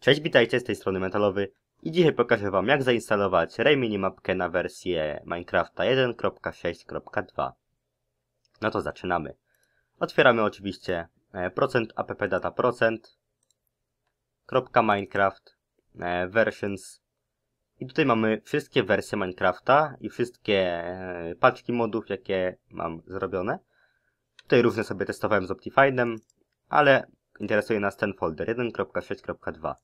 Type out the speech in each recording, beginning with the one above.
Cześć, witajcie, z tej strony Metalowy i dzisiaj pokażę wam jak zainstalować Ray Minimapkę na wersję Minecrafta 1.6.2 No to zaczynamy. Otwieramy oczywiście e, procent appdata procent Minecraft e, versions i tutaj mamy wszystkie wersje Minecrafta i wszystkie e, paczki modów jakie mam zrobione. Tutaj różne sobie testowałem z Optifine'em, ale interesuje nas ten folder 1.6.2.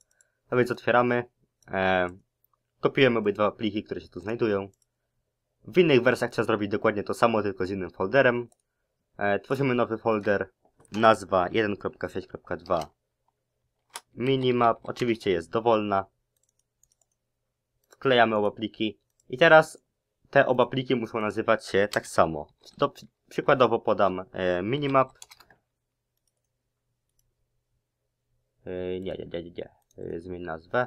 A więc otwieramy, e, kopiujemy obydwa pliki, które się tu znajdują. W innych wersjach trzeba zrobić dokładnie to samo, tylko z innym folderem. E, tworzymy nowy folder, nazwa 1.6.2 minimap, oczywiście jest dowolna. Wklejamy oba pliki i teraz te oba pliki muszą nazywać się tak samo. To przykładowo podam e, minimap Yy, nie, nie, nie, nie. Yy, zmień nazwę.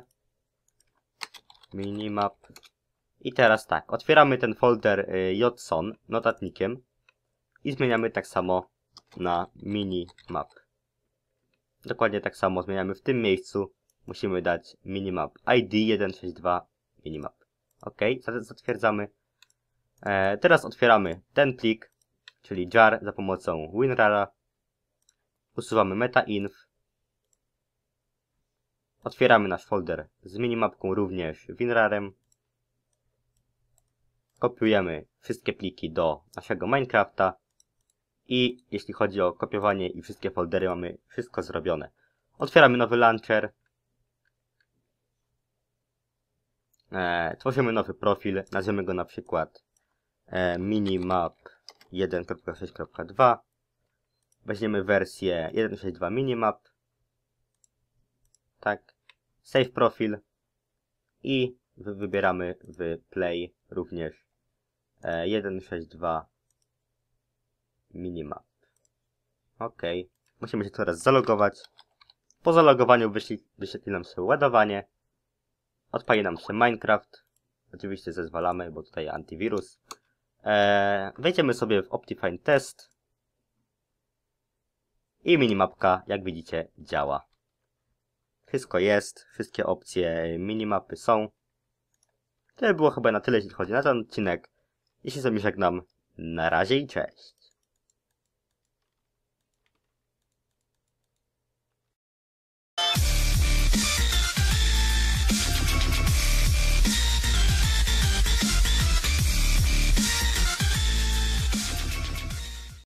Minimap. I teraz tak, otwieramy ten folder yy, JSON notatnikiem i zmieniamy tak samo na minimap. Dokładnie tak samo zmieniamy w tym miejscu. Musimy dać minimap ID 162 minimap. OK, zatwierdzamy. E, teraz otwieramy ten plik, czyli jar za pomocą WinRara. Usuwamy metainf Otwieramy nasz folder z minimapką również WinRarem. Kopiujemy wszystkie pliki do naszego Minecrafta. I jeśli chodzi o kopiowanie i wszystkie foldery, mamy wszystko zrobione. Otwieramy nowy launcher. E, tworzymy nowy profil, nazwiemy go na przykład e, minimap 1.6.2. Weźmiemy wersję 1.6.2 minimap tak, save profil i wybieramy w play również 1.6.2 e, minimap. Ok, musimy się teraz zalogować. Po zalogowaniu wyświetli nam się ładowanie. Odpali nam się Minecraft. Oczywiście zezwalamy, bo tutaj antywirus. Eee, wejdziemy sobie w Optifine Test. I minimapka, jak widzicie, działa. Wszystko jest, wszystkie opcje minimapy są. To było chyba na tyle, jeśli chodzi na ten odcinek. Jeśli sobie żegnam, na razie i cześć.